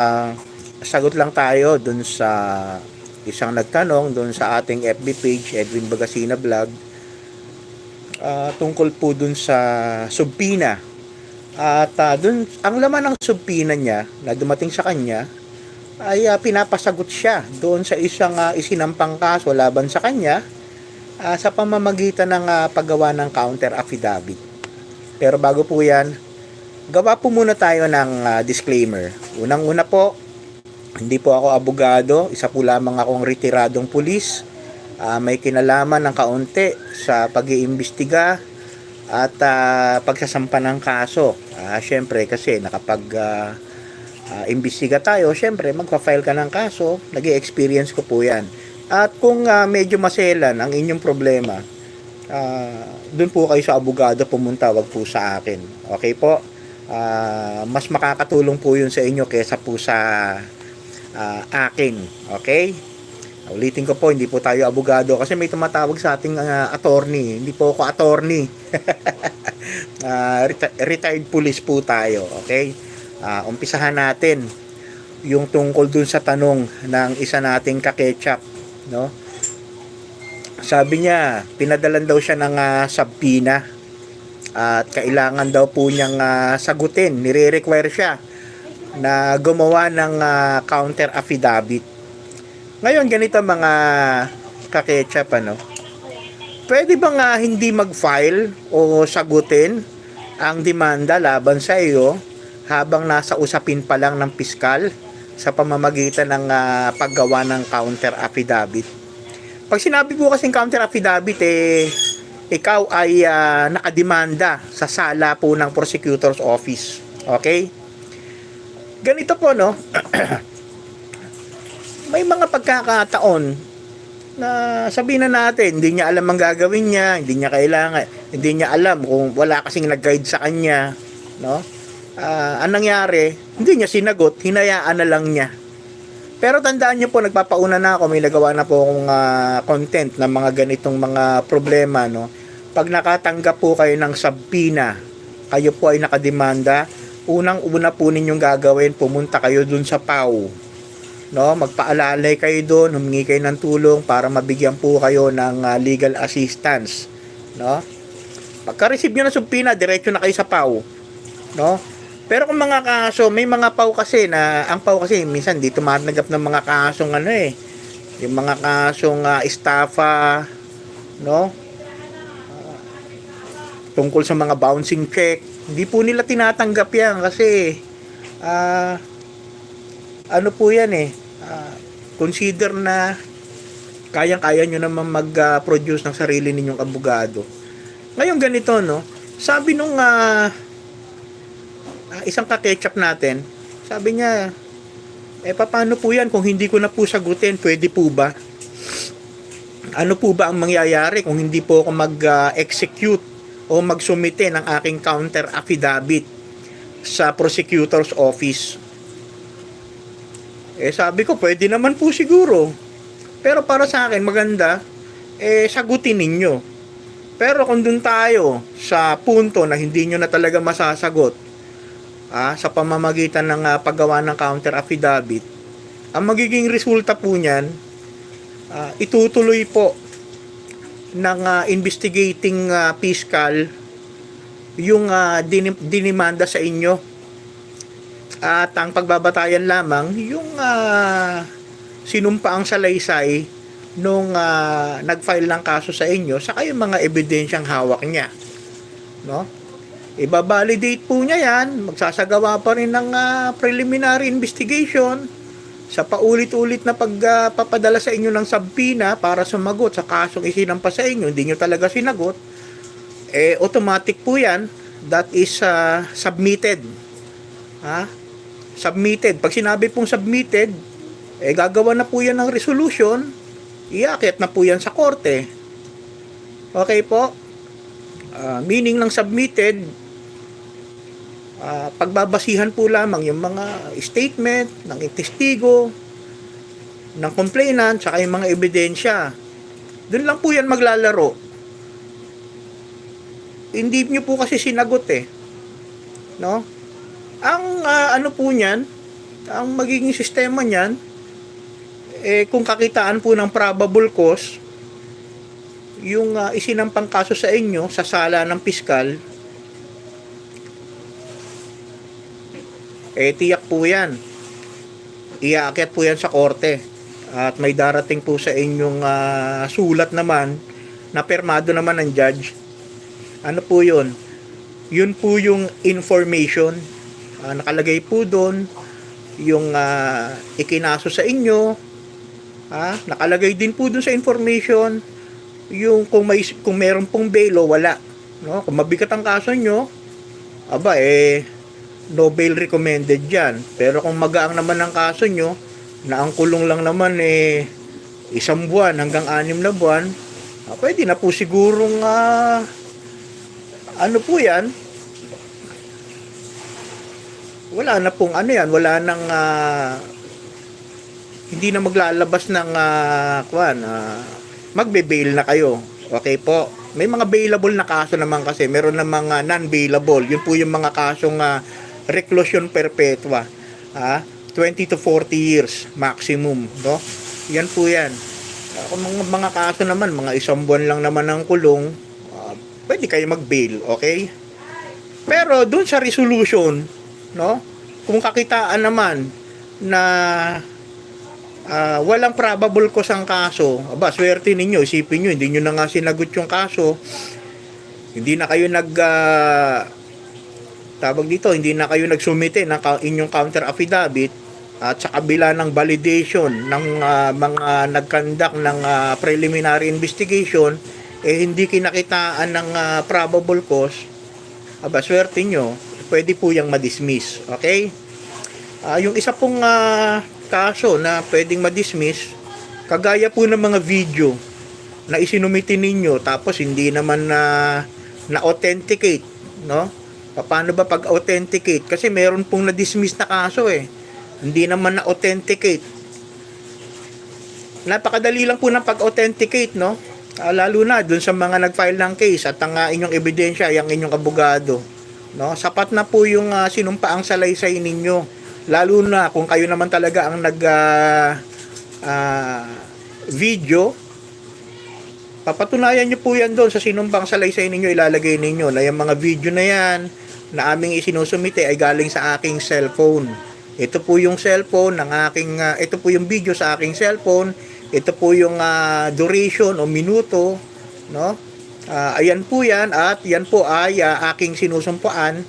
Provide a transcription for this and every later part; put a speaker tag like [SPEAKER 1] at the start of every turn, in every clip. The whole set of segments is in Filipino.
[SPEAKER 1] Ah, sagot lang tayo dun sa isang nagtanong dun sa ating FB page Edwin Bagasina Vlog. Ah, tungkol po dun sa subpina at ah, dun ang laman ng subpina niya na dumating sa kanya ay ah, pinapasagot siya doon sa isang ah, isinampang kaso laban sa kanya ah, sa pamamagitan ng ah, paggawa ng counter affidavit. Pero bago po yan gawa po muna tayo ng ah, disclaimer. Unang-una po, hindi po ako abogado, isa po lamang akong retiradong pulis. Ah, may kinalaman ng kaunti sa pag-iimbestiga at ah, pagsasampa ng kaso. Ah, syempre kasi nakapag ah, ah, imbestiga tayo, syempre magpa-file ka ng kaso, nag experience ko po 'yan. At kung ah, medyo maselan ang inyong problema, ah, doon po kayo sa abogado pumunta, wag po sa akin. Okay po? Ah, mas makakatulong po yun sa inyo kesa po sa ah, akin. Okay? Ulitin ko po, hindi po tayo abogado kasi may tumatawag sa ating ah, attorney. Hindi po ako attorney. Ah, reti- retired police po tayo. Okay? Ah, umpisahan natin yung tungkol dun sa tanong ng isa nating kaketchup. No? Sabi niya, pinadalan daw siya ng ah, sabpina at kailangan daw po niyang ah, sagutin, nire-require siya na gumawa ng ah, counter affidavit. Ngayon, ganito mga kaketchup, ano? Pwede bang ah, hindi mag-file o sagutin ang demanda laban sa iyo habang nasa usapin pa lang ng piskal sa pamamagitan ng ah, paggawa ng counter affidavit? Pag sinabi po kasing counter affidavit, eh, ikaw ay ah, nakademanda sa sala po ng prosecutor's office. Okay? Ganito po, no? May mga pagkakataon na sabihin na natin, hindi niya alam ang gagawin niya, hindi niya kailangan, hindi niya alam kung wala kasing nag-guide sa kanya, no? Ah, ang nangyari, hindi niya sinagot, hinayaan na lang niya. Pero tandaan niyo po, nagpapauna na ako, may nagawa na po akong ah, content ng mga ganitong mga problema, no? Pag nakatanggap po kayo ng sabpina, kayo po ay nakademanda, unang-una po ninyong gagawin, pumunta kayo dun sa PAW. No, magpaalalay kayo doon, humingi kayo ng tulong para mabigyan po kayo ng ah, legal assistance, no? Pagka-receive niyo ng subpina, diretso na kayo sa PAW, no? Pero kung mga kaso, may mga PAW kasi na ang PAW kasi minsan di tumatanggap ng mga kasong ano eh, yung mga kasong ah, estafa, no? tungkol sa mga bouncing check. Hindi po nila tinatanggap yan kasi ah ano po yan eh ah, consider na kayang-kaya nyo naman mag-produce ng sarili ninyong abogado. Ngayon ganito no, sabi nung ah, ah, isang kaketchup natin, sabi niya, eh paano po yan kung hindi ko na po sagutin, pwede po ba? Ano po ba ang mangyayari kung hindi po ako mag-execute o magsumite ng aking counter affidavit sa prosecutor's office. Eh sabi ko, pwede naman po siguro. Pero para sa akin, maganda, eh sagutin ninyo. Pero kung dun tayo sa punto na hindi nyo na talaga masasagot, ah, sa pamamagitan ng ah, paggawa ng counter affidavit, ang magiging resulta po niyan, ah, itutuloy po ng ah, investigating ah, fiscal yung uh, dinimanda sa inyo. At ang pagbabatayan lamang yung ah, sinumpa ang salaysay nung ah, nag-file ng kaso sa inyo sa yung mga ebidensyang hawak niya no ibabalidate po niya yan magsasagawa pa rin ng ah, preliminary investigation sa paulit-ulit na pagpapadala sa inyo ng sabpina para sumagot sa kasong isinampa sa inyo, hindi nyo talaga sinagot, eh automatic po yan, that is uh, submitted. Ha? Submitted. Pag sinabi pong submitted, eh gagawa na po yan ng resolution, iakit na po yan sa korte. Okay po? Ah, meaning ng submitted, Ah, pagbabasihan po lamang yung mga statement ng testigo, ng complainant, saka yung mga ebidensya. Doon lang po yan maglalaro. Hindi nyo po kasi sinagot eh. No? Ang ah, ano po niyan, ang magiging sistema niyan, eh, kung kakitaan po ng probable cause, yung uh, isinampang kaso sa inyo sa sala ng piskal, eh, tiyak po yan. Iaakyat po yan sa korte. At may darating po sa inyong ah, sulat naman na permado naman ng judge. Ano po yun? Yun po yung information. Ah, nakalagay po doon yung ah, ikinaso sa inyo. Ah, nakalagay din po doon sa information yung kung may kung meron pong bail o wala. No? Kung mabigat ang kaso nyo, aba eh no bail recommended yan. Pero kung magaang naman ang kaso nyo, na ang kulong lang naman eh isang buwan hanggang anim na buwan, ah, pwede na po sigurong ah, ano po yan, wala na pong ano yan, wala nang ah, hindi na maglalabas ng uh, kwan, ah, magbe-bail na kayo. Okay po. May mga bailable na kaso naman kasi, meron na mga non-bailable. Yun po yung mga kasong ah, reclusion perpetua. Ah, 20 to 40 years maximum, no? Yan po yan. Kung mga, mga kaso naman, mga isang buwan lang naman ang kulong, ah, pwede kayo mag-bail, okay? Pero doon sa resolution, no? Kung kakitaan naman na ah, walang probable cause ang kaso, aba, swerte ninyo, isipin nyo, hindi nyo na nga sinagot yung kaso, hindi na kayo nag, ah, tawag dito, hindi na kayo nagsumite ng inyong counter affidavit, at sa kabila ng validation ng ah, mga nagkandak ng ah, preliminary investigation, eh hindi kinakitaan ng ah, probable cause, aba, swerte nyo, pwede po yung madismiss. Okay? Ah, yung isa pong ah, kaso na pwedeng madismiss, kagaya po ng mga video na isinumiti ninyo tapos hindi naman na na-authenticate, no? Paano ba pag-authenticate? Kasi meron pong na-dismiss na kaso eh. Hindi naman na-authenticate. Napakadali lang po ng pag-authenticate, no? Ah, lalo na dun sa mga nag-file ng case at ang ah, inyong ebidensya, yung inyong abogado. No? Sapat na po yung uh, sinumpaang salaysay ninyo. Lalo na kung kayo naman talaga ang nag ah, ah, video papatunayan nyo po yan doon sa sinumpang salaysay ninyo ilalagay ninyo na yung mga video na yan na aming isinusumite ay galing sa aking cellphone. Ito po yung cellphone ng aking ah, ito po yung video sa aking cellphone. Ito po yung ah, duration o minuto no? Ah, ayan po yan at yan po ay ah, aking sinusumpaan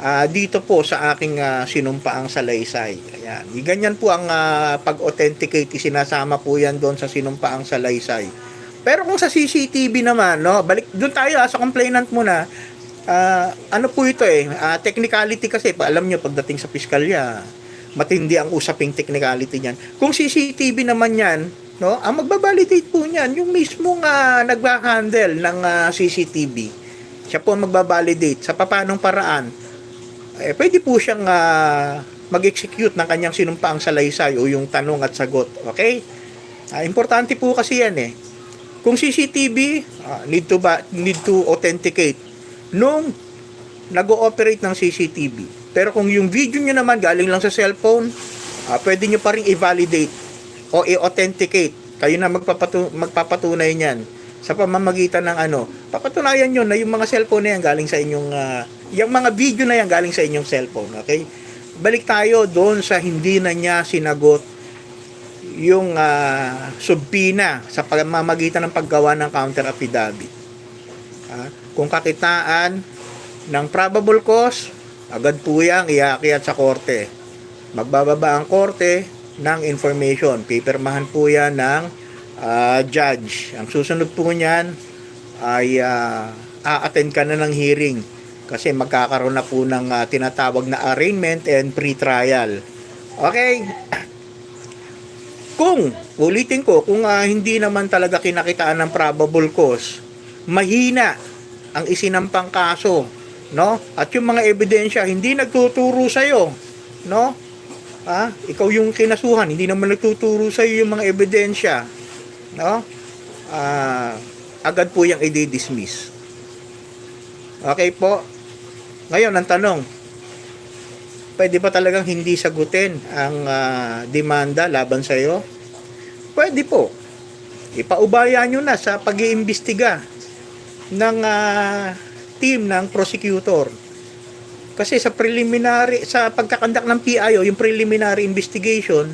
[SPEAKER 1] ah, dito po sa aking ah, sinumpaang salaysay. Ayan. Ganyan po ang ah, pag-authenticate sinasama po yan doon sa sinumpaang salaysay. Pero kung sa CCTV naman, no, balik doon tayo ah, sa complainant muna. Ah, ano po ito eh, ah, technicality kasi, pa, alam nyo pagdating sa piskalya, matindi ang usaping technicality niyan. Kung CCTV naman yan, no, ang magbabalidate po niyan, yung mismong uh, nagba-handle ng ah, CCTV. Siya po ang magbabalidate sa papanong paraan. Eh, pwede po siyang ah, mag-execute ng kanyang sinumpaang salaysay o yung tanong at sagot. Okay? Ah, importante po kasi yan eh. Kung CCTV, ah, need to ba need to authenticate nung nag-ooperate ng CCTV. Pero kung yung video nyo naman galing lang sa cellphone, ah, pwede nyo pa rin i-validate o i-authenticate. Kayo na magpapatu- magpapatunay niyan sa pamamagitan ng ano. Papatunayan nyo na yung mga cellphone na yan galing sa inyong, ah, yung mga video na yan galing sa inyong cellphone. Okay? Balik tayo doon sa hindi na niya sinagot yung ah, subpina sa pamamagitan ng paggawa ng counter affidavit. Ah, kung kakitaan ng probable cause, agad po yan iakyat sa korte. Magbababa ang korte ng information. Pipirmahan po yan ng ah, judge. Ang susunod po niyan ay ah, a-attend ka na ng hearing kasi magkakaroon na po ng ah, tinatawag na arraignment and pre-trial. Okay? Kung, ulitin ko, kung ah, hindi naman talaga kinakitaan ng probable cause, mahina ang isinampang kaso, no? At yung mga ebidensya hindi nagtuturo sa iyo, no? Ah, ikaw yung kinasuhan, hindi naman nagtuturo sa iyo yung mga ebidensya, no? Ah, agad po yung i-dismiss. Okay po. Ngayon ang tanong, Pwede ba talagang hindi sagutin ang ah, demanda laban sa iyo? Pwede po. Ipaubaya nyo na sa pag-iimbestiga ng ah, team ng prosecutor. Kasi sa preliminary, sa pagkakandak ng PIO, yung preliminary investigation,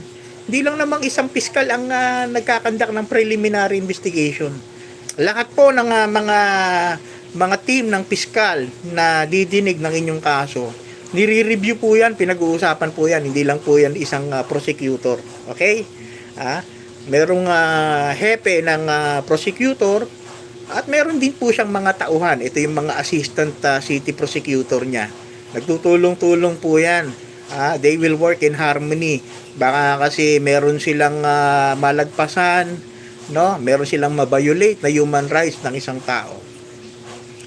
[SPEAKER 1] hindi lang namang isang piskal ang ah, nagkakandak ng preliminary investigation. Lahat po ng ah, mga mga team ng piskal na didinig ng inyong kaso, nire-review po yan, pinag-uusapan po yan, hindi lang po yan isang ah, prosecutor. Okay? Ah, merong ah, hepe ng ah, prosecutor at meron din po siyang mga tauhan. Ito yung mga assistant ah, city prosecutor niya. Nagtutulong-tulong po yan. Ah, they will work in harmony. Baka kasi meron silang ah, malagpasan, no? Meron silang mabiolate na human rights ng isang tao.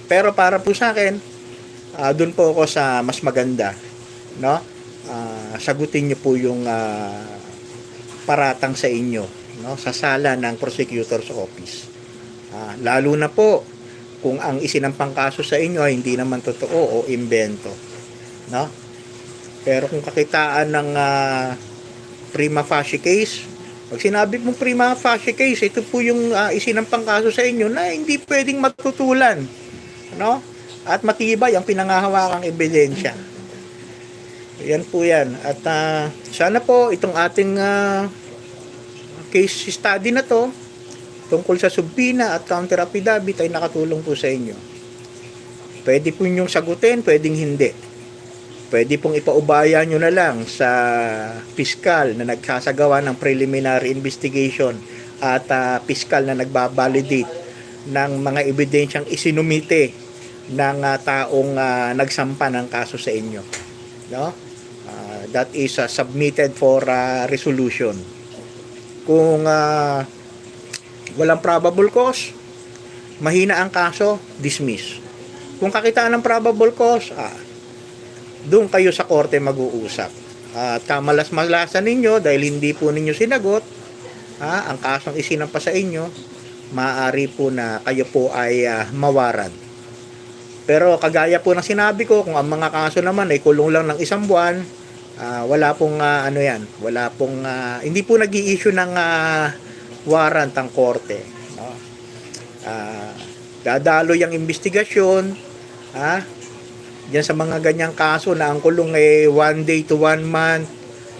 [SPEAKER 1] Pero para po sa akin, ah, doon po ako sa mas maganda, no? Ah, sagutin niyo po yung ah, paratang sa inyo, no? Sa sala ng prosecutor's office. Ah, lalo na po kung ang isinampang kaso sa inyo ay hindi naman totoo o imbento, no? Pero kung kakitaan ng ah, prima facie case, pag sinabi mong prima facie case, ito po yung ah, isinampang kaso sa inyo na hindi pwedeng matutulan, no? At matibay ang pinangahawakang ebidensya. Yan po yan. At ah, sana po itong ating ah, case study na to tungkol sa subpina at counter affidavit ay nakatulong po sa inyo. Pwede po inyong sagutin, pwedeng hindi. Pwede pong ipaubaya nyo na lang sa piskal na nagsasagawa ng preliminary investigation at ah, piskal na nagbabalidate ng mga ebidensyang isinumite ng ah, taong ah, nagsampa ng kaso sa inyo. No? Ah, that is ah, submitted for ah, resolution. Kung ah, walang probable cause, mahina ang kaso, dismiss. Kung kakitaan ng probable cause, ah, doon kayo sa korte mag-uusap. At kamalas-malasan ninyo dahil hindi po ninyo sinagot, ah, ang kasong isinampa sa inyo, maaari po na kayo po ay ah, mawaran. Pero kagaya po ng sinabi ko, kung ang mga kaso naman ay kulong lang ng isang buwan, ah, wala pong ah, ano yan, wala pong, ah, hindi po nag issue ng ah, warrant ang korte. No? Ah, dadalo yung investigasyon, ha? Diyan sa mga ganyang kaso na ang kulong ay one day to one month,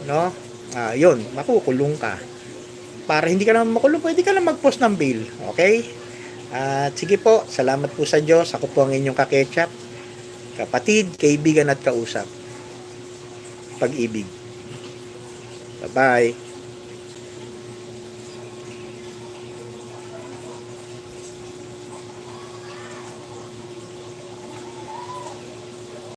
[SPEAKER 1] no? Ah, yun, makukulong ka. Para hindi ka naman makulong, pwede ka lang mag-post ng bail, okay? At sige po, salamat po sa Diyos. Ako po ang inyong kaketchup, kapatid, kaibigan at kausap. Pag-ibig. Bye-bye.